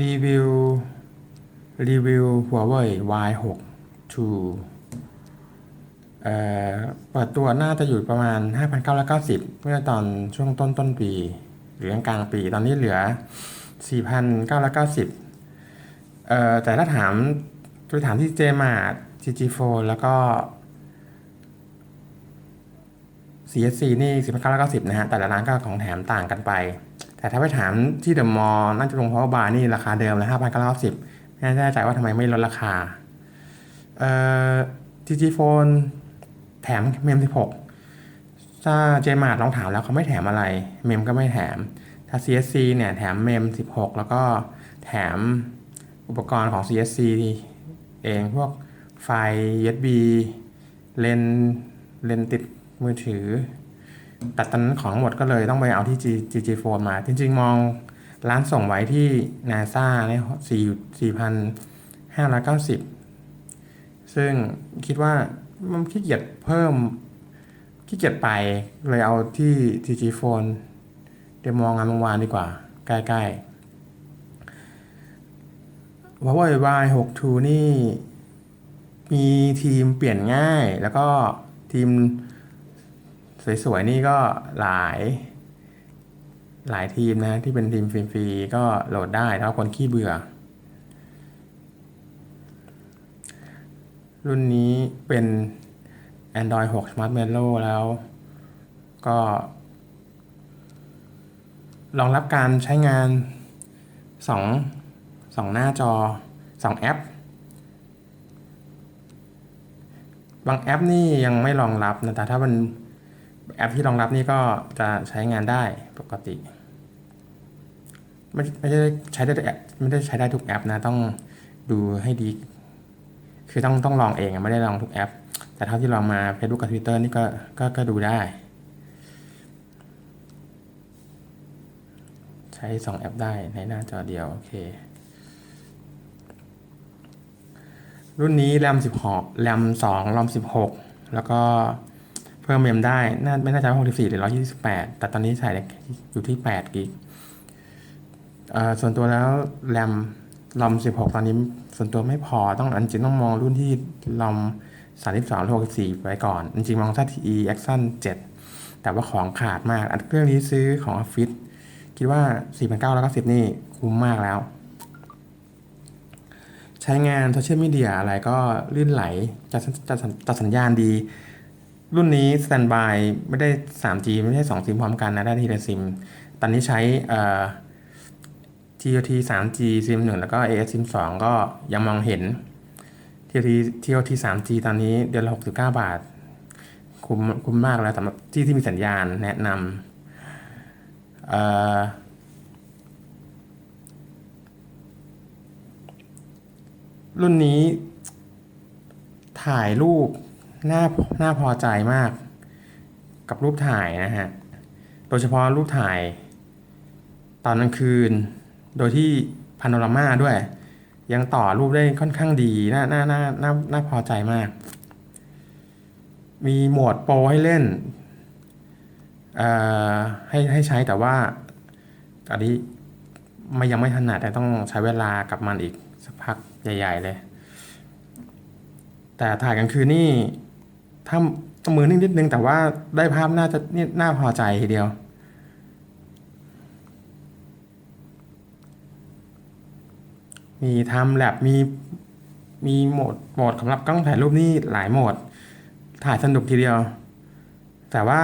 รีวิว รีวิว Huawei Y6 2เอ่อเปิดตัวน่าจะอยู่ประมาณ 5,990 เมื่อตอนช่วงต้นต้นปี หรือกลางปี ตอนนี้เหลือ 4,990เอ่อแต่ถ้าถามไปถามที่ JMart GG Phone แล้วก็ CSC นี่ 4,990 นะฮะ แต่ละร้านก็ของแถมต่างกันไป แต่ถ้าไปถามที่เดอะมอลล์น่าจะลงเพราะว่าบาร์นี่ราคาเดิมเลย5,990ไม่แน่ใจว่าทำไมไม่ลดราคา เอ่อ GG Phone แถมเมม16ถ้า JMart ลองถามแล้วเขาไม่แถมอะไร เมมก็ไม่แถม ถ้า CSC เนี่ยแถมเมม 16 แล้วก็แถมอุปกรณ์ของ CSC เองพวกไฟ USB เลนเลนติดมือถือ แต่ตอนนั้นของหมดก็เลยต้องไปเอาที่ G GG Phone มา จริง ๆ มองร้านส่งไว้ที่ NASA เนี่ยสี่สี่พันห้าร้อยเก้าสิบซึ่งคิดว่ามันขี้เกียจเพิ่มขี้เกียจไปเลยเอาที่ GG Phone เดี๋ยวมองงานเมื่อวานดีกว่า ใกล้ๆ Huawei Y6 2 นี่ มีทีมเปลี่ยนง่ายแล้วก็ทีม สวยๆนี่ก็หลายหลายทีมนะที่เป็นทีมฟรีๆก็โหลดได้ถ้าคนขี้เบื่อ รุ่นนี้เป็น Android 6 Smart Melo แล้ว ก็รองรับการใช้งานสองสองหน้าจอสองแอป บางแอปนี่ยังไม่รองรับนะแต่ถ้ามัน แอปที่รองรับนี่ก็จะใช้งานได้ปกติไม่ไม่ได้ใช้ได้แอปไม่ได้ใช้ได้ทุกแอปนะต้องดูให้ดี คือต้องต้องลองเองไม่ได้ลองทุกแอป แต่เท่าที่ลองมา Facebook กับ Twitter นี่ก็ก็ก็ดูได้ ใช้สองแอปได้ในหน้าจอเดียว โอเค รุ่นนี้แรม16แรม2รอม16 แล้วก็ พิ่มเมมได้น่าไม่น่าจะ64หรือ128แต่ตอนนี้ใส่อยู่ที่8กิกเอ่อส่วนตัวแล้วแรมรอม16ตอนนี้ส่วนตัวไม่พอต้องอันจริงต้องมองรุ่นที่รอม32หรือ64ไปก่อนจริงมอง ZTE Action 7แต่ว่าของขาดมาก อันเครื่องนี้ซื้อของออฟฟิศคิดว่า4,990นี่คุ้มมากแล้ว ใช้งานโซเชียลมีเดียอะไรก็ลื่นไหลจะจะจะสัญญาณดี รุ่นนี้สแตนบายไม่ได้ 3G ไม่ใช่2ซิมพร้อมกันนะได้ทีละซิม ตอนนี้ใช้เอ่อ TOT 3G ซิม1แล้วก็ AS ซิม2ก็ยังมองเห็น TOT TOT 3G ตอนนี้เดือนละ69 บาท คุ้มคุ้มมากแล้วสำหรับที่ที่มีสัญญาณแนะนำเอ่อรุ่นนี้ถ่ายรูป น่าน่าพอใจมากกับรูปถ่ายนะฮะ โดยเฉพาะรูปถ่าย ตอนกลางคืน โดยที่พาโนรามาด้วย ยังต่อรูปได้ค่อนข้างดีน่าน่าน่าน่าน่าพอใจมาก มีโหมดโปรให้เล่นให้ให้ใช้แต่ว่าอันนี้ไม่ยังไม่ถนัดแต่ต้องใช้เวลากับมันอีกสักพักใหญ่ ๆ เลย แต่ถ่ายกลางคืนนี่ ถ้ามือนิ่งนิดนึงแต่ว่าได้ภาพน่าจะนี่น่าพอใจทีเดียว มีทำแลบมีมีโหมดโหมดสำหรับกล้องถ่ายรูปนี่หลายโหมด ถ่ายสนุกทีเดียว แต่ว่า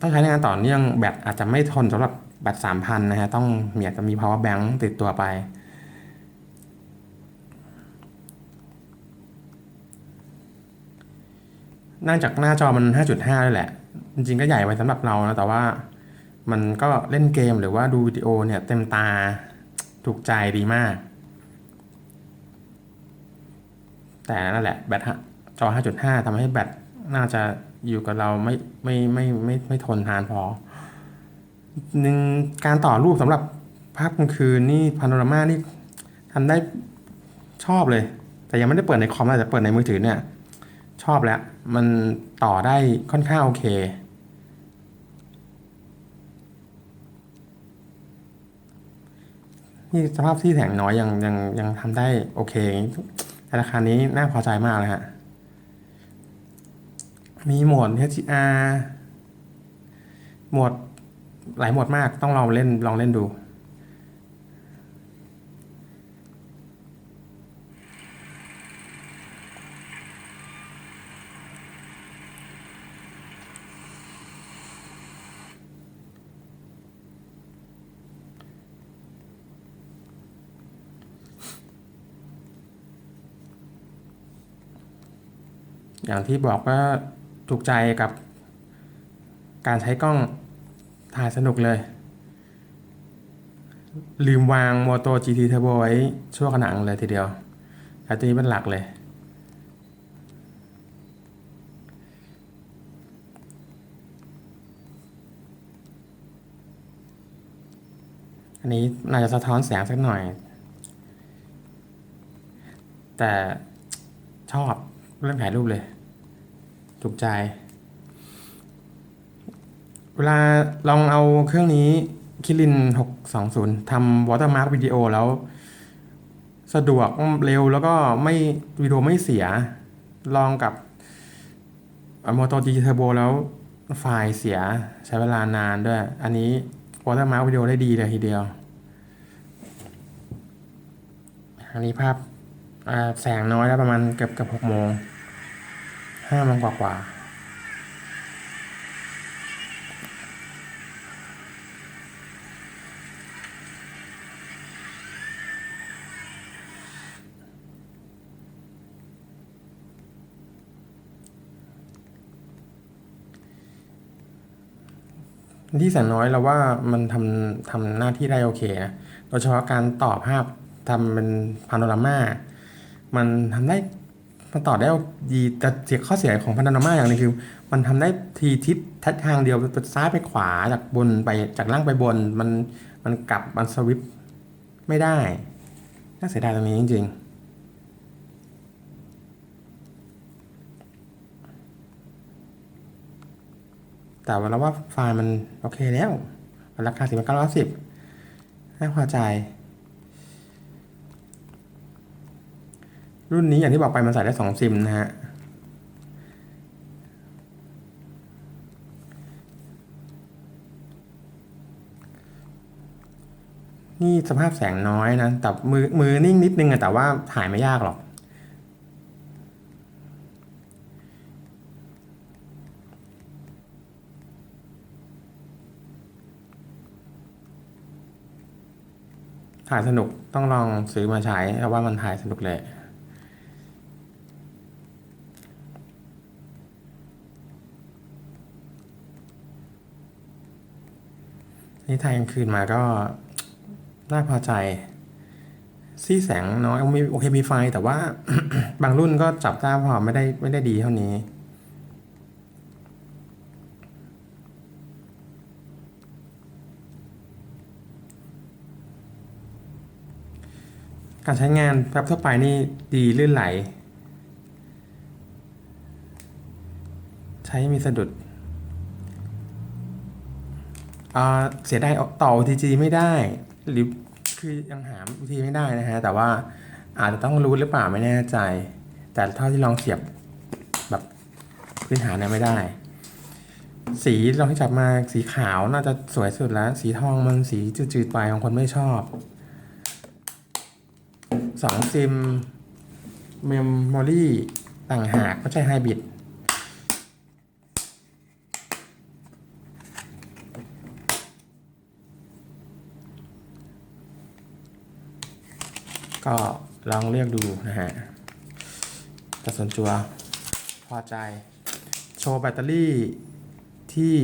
ถ้าใช้ในงานต่อเนื่องแบตอาจจะไม่ทนสำหรับแบตสามพันนะฮะต้องมีอาจจะมี power bank ติดตัวไป นื่องจากหน้าจอมัน 5.5เลยแหละ จริงๆก็ใหญ่ไปสำหรับเรานะแต่ว่ามันก็เล่นเกมหรือว่าดูวิดีโอเนี่ยเต็มตาถูกใจดีมาก แต่นั่นแหละแบตฮะจอ 5.5ทำให้แบตน่าจะอยู่กับเราไม่ไม่ไม่ไม่ไม่ทนทานพอหนึ่งการต่อรูปสำหรับภาพกลางคืนนี่พาโนรามานี่ทำได้ชอบเลย แต่ยังไม่ได้เปิดในคอมนะแต่เปิดในมือถือเนี่ย ชอบแล้ว มันต่อได้ค่อนข้างโอเค นี่สภาพที่แสงน้อยยังยังยังทำได้โอเคแต่ราคานี้น่าพอใจมากเลยฮะ มีโหมด HDR โหมดหลายโหมดมากต้องลองเล่นลองเล่นดู อย่างที่บอกว่าถูกใจกับการใช้กล้องถ่ายสนุกเลย ลืมวาง Moto GT Turbo ไว้ชั่วขณะเลยทีเดียวแต่ตัวนี้เป็นหลักเลยอันนี้น่าจะสะท้อนแสงสักหน่อย แต่ชอบเรื่องถ่ายรูปเลย ถูกใจ เวลาลองเอาเครื่องนี้คิริน 620ทำวอเตอร์มาร์ k วิดีโอแล้ว สะดวกเร็วแล้วก็ไม่วิดีโอไม่เสีย ลองกับ Moto G Turbo แล้วไฟล์เสียใช้เวลานานด้วย อันนี้วอเตอร์มาร์ k วิดีโอได้ดีเลยทีเดียว อันนี้ภาพแสงน้อยแล้วประมาณเกือบเกือบหกโมง ห้าโมงกว่ากว่าที่แสงน้อยเราว่ามันทำทำหน้าที่ได้โอเคนะ โดยเฉพาะการต่อภาพทำเป็นพาโนรามา มันทำได้ มันต่อได้ดีแต่เสียข้อเสียของพานามาอย่างนึงคือ มันทำได้ทีทิศทิศทางเดียวไปซ้ายไปขวาจากบนไปจากล่างไปบน มันมันกลับมันสวิปไม่ได้ น่าเสียดายตรงนี้จริง ๆแต่ว่าเราว่าไฟล์มันโอเคแล้วราคาสี่พันเก้าร้อยสิบน่าพอใจ รุ่นนี้อย่างที่บอกไปมันใส่ได้สองซิมนะฮะนี่สภาพแสงน้อยนะ แต่มือมือนิ่งนิดนึงอะแต่ว่าถ่ายไม่ยากหรอก ถ่ายสนุกต้องลองซื้อมาใช้เพราะว่ามันถ่ายสนุกเลย นี่ถ่ายกลางคืนมาก็น่าพอใจซี่แสงน้อยมีโอเคมีไฟแต่ว่า บางรุ่นก็จับได้พอไม่ได้ไม่ได้ดีเท่านี้ การใช้งานแป๊บทั่วไปนี่ดีลื่นไหล ใช้มีสะดุด เสียดายต่อ OTG ไม่ได้ หรือคือยังหาวิธีไม่ได้นะฮะ แต่ว่าอาจจะต้องรู้หรือเปล่าไม่แน่ใจ แต่เท่าที่ลองเสียบแบบพื้นฐานเนี่ยไม่ได้ สีลองที่จับมาสีขาวน่าจะสวยสุดแล้ว สีทองมันสีจืดๆไปบางคนไม่ชอบสองซิมเมมโมรี่ต่างหากไม่ใช่ไฮบริด ก็ลองเลือกดูนะฮะแต่ส่วนตัวพอใจ โชว์แบตเตอรี่ที่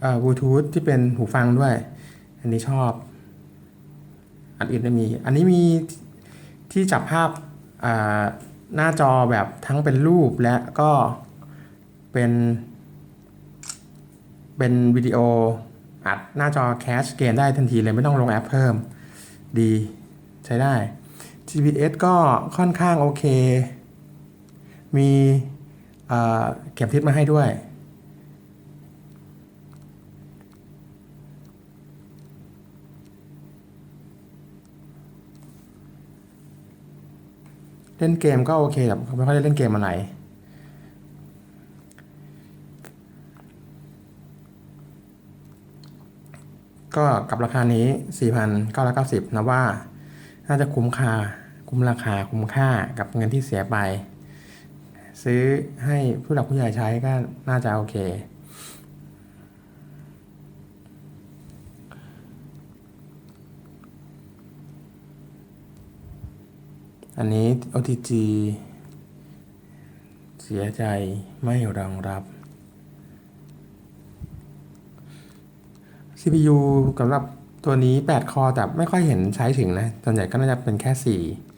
เอ่อบลูทูธที่เป็นหูฟังด้วย อันนี้ชอบ อันอื่นไม่มี อันนี้มีที่จับภาพอ่าหน้าจอแบบทั้งเป็นรูปและก็เป็น เป็นวิดีโออัดหน้าจอแคชเกมได้ทันทีเลยไม่ต้องลงแอปเพิ่ม ดีใช้ได้ GPS ก็ค่อนข้างโอเค มีเข็มทิศมาให้ด้วย เล่นเกมก็โอเคแบบไม่ค่อยได้เล่นเกมอะไรก็กับราคานี้ 4,990นะว่า น่าจะคุ้มค่า คุ้มราคาคุ้มค่ากับเงินที่เสียไป ซื้อให้ผู้หลักผู้ใหญ่ใช้ก็น่าจะโอเค อันนี้ OTG เสียใจไม่รองรับ CPU สำหรับตัวนี้ 8 คอแต่ไม่ค่อยเห็นใช้ถึงนะส่วนใหญ่ก็น่าจะเป็นแค่ 4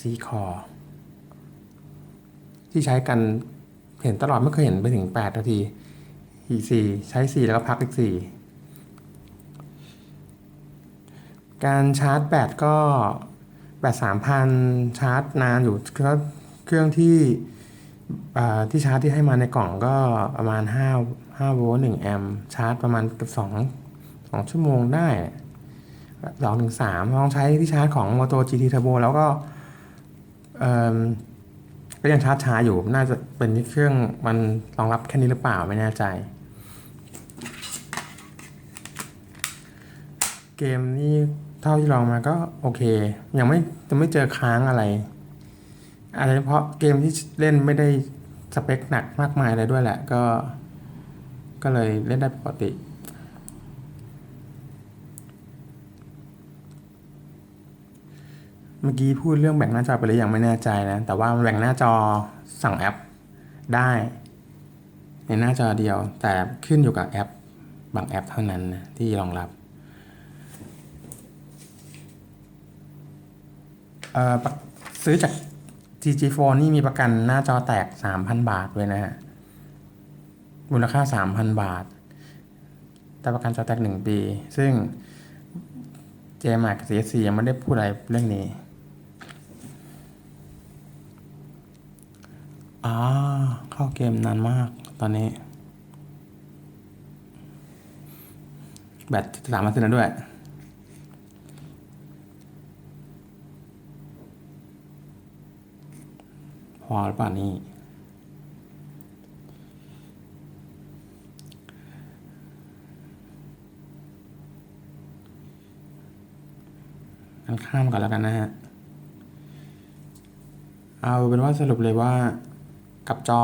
4คอ ที่ใช้กันเห็นตลอดไม่เคยเห็นไปถึง 8 นาทีอีก4ใช้ 4 แล้วก็พักอีก 4 การชาร์จแบตก็แบต3,000 ชาร์จนานอยู่ก็เครื่องที่ที่ชาร์จที่ให้มาในกล่องก็ประมาณ 5 5โวลต์1แอมป์ชาร์จประมาณเกับ2 2ชั่วโมงได้2ถึง3ลองใช้ที่ชาร์จของ Moto GT Turbo แล้วก็ ก็ยังชาร์จช้าอยู่น่าจะเป็นที่เครื่องมันรองรับแค่นี้หรือเปล่าไม่แน่ใจ เกมนี่เท่าที่ลองมาก็โอเค ยังไม่ยังไม่เจอค้างอะไรอาจจะเพราะเกมที่เล่นไม่ได้สเปคหนักมากมายอะไรด้วยแหละ ก็ ก็เลยเล่นได้ปกติ มื่อกี้พูดเรื่องแบ่งหน้าจอไปหรือยังไม่แน่ใจนะ แต่ว่าแบ่งหน้าจอสั่งแอปได้ ในหน้าจอเดียว แต่ขึ้นอยู่กับแอป บางแอปเท่านั้นนะที่รองรับซื้อจาก GG Phone นี่มีประกันหน้าจอแตก 3,000 บาทด้วยนะฮะ มูลค่า 3,000 บาท แต่ประกันจอแตก 1 ปี ซึ่ง JMAC กับ CSC ยังไม่ได้พูดอะไรเรื่องนี้ อ่าเข้าเกมนานมากตอนนี้ แบตสามเปอร์เซ็นต์แล้วด้วย พอหรือเปล่านี่อันข้ามก่อนแล้วกันนะฮะ เอาเป็นว่าสรุปเลยว่า กับจอ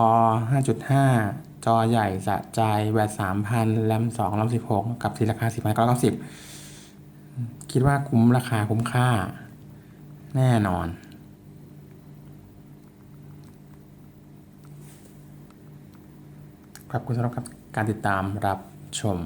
5.5 จอใหญ่สะใจแบต3,000 แรม2แรม16 กับทีราคา4,990 คิดว่าคุ้มราคาคุ้มค่า แน่นอนขอบคุณสำหรับการติดตามรับชม